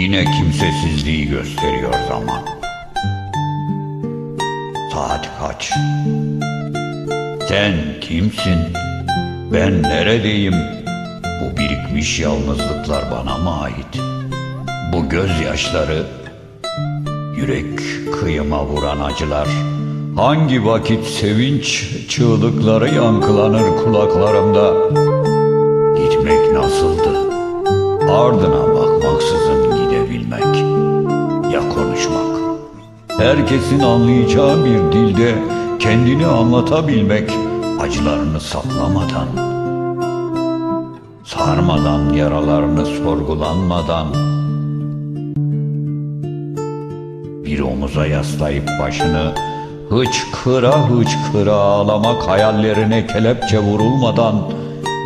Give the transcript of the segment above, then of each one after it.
Yine kimsesizliği gösteriyor zaman. Saat kaç? Sen kimsin? Ben neredeyim? Bu birikmiş yalnızlıklar bana mı ait? Bu gözyaşları, yürek kıyıma vuran acılar, hangi vakit sevinç çığlıkları yankılanır kulaklarımda? Gitmek nasıldı? Ardına bakmaksızın gidebilmek ya konuşmak. Herkesin anlayacağı bir dilde kendini anlatabilmek, acılarını saklamadan, sarmadan yaralarını sorgulanmadan, bir omuza yaslayıp başını hıçkıra hıçkıra ağlamak hayallerine kelepçe vurulmadan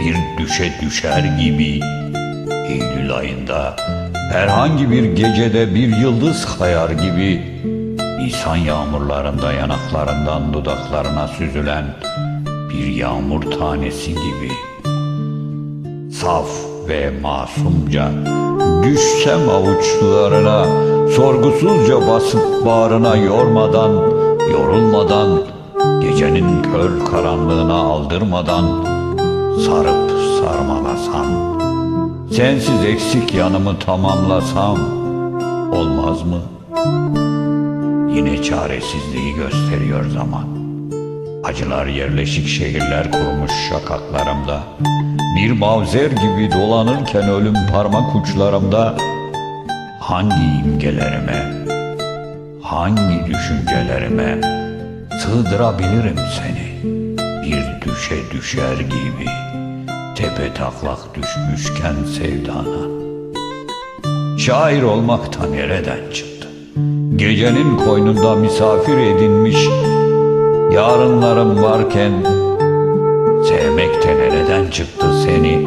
bir düşe düşer gibi Eylül ayında herhangi bir gecede bir yıldız kayar gibi Nisan yağmurlarında yanaklarından dudaklarına süzülen bir yağmur tanesi gibi. Saf ve masumca düşsem avuçlarına sorgusuzca basıp bağrına yormadan yorulmadan gecenin kör karanlığına aldırmadan sarıp sarmalasam sensiz eksik yanımı tamamlasam olmaz mı? Yine çaresizliği gösteriyor zaman. Acılar yerleşik şehirler kurmuş şakaklarımda. Bir mavzer gibi dolanırken ölüm parmak uçlarımda. Hangi imgelerime, hangi düşüncelerime sığdırabilirim seni? Bir düşe düşer gibi tepe taklak düşmüşken sevdana. Şair olmak da nereden çıktı? Gecenin koynunda misafir edinmiş yarınlarım varken sevmek de nereden çıktı seni?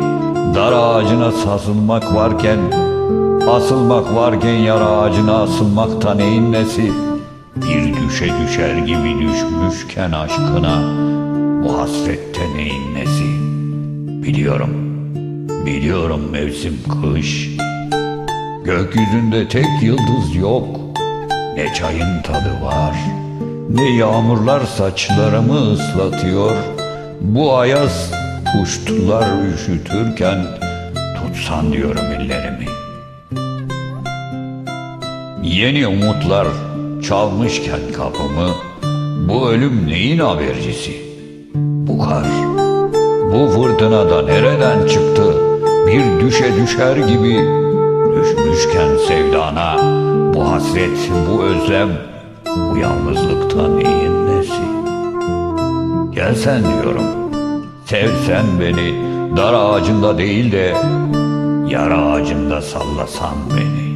Dar ağacına sazılmak varken asılmak varken yar ağacına asılmak da neyin nesi? Bir düşe düşer gibi düşmüşken aşkına bu hasrette neyin nesi? Biliyorum, biliyorum mevsim kış. Gökyüzünde tek yıldız yok. Ne çayın tadı var, ne yağmurlar saçlarımı ıslatıyor. Bu ayaz kuştular üşütürken tutsan diyorum ellerimi. Yeni umutlar çalmışken kapımı, bu ölüm neyin habercisi? Bu kar, bu fırtınada nereden çıktı? Bir düşe düşer gibi düşmüşken sevdana, bu hasret, bu özlem, bu yalnızlıkta neyin nesi? Gelsen diyorum, sevsen beni, dar ağacında değil de, yar ağacında sallasan beni.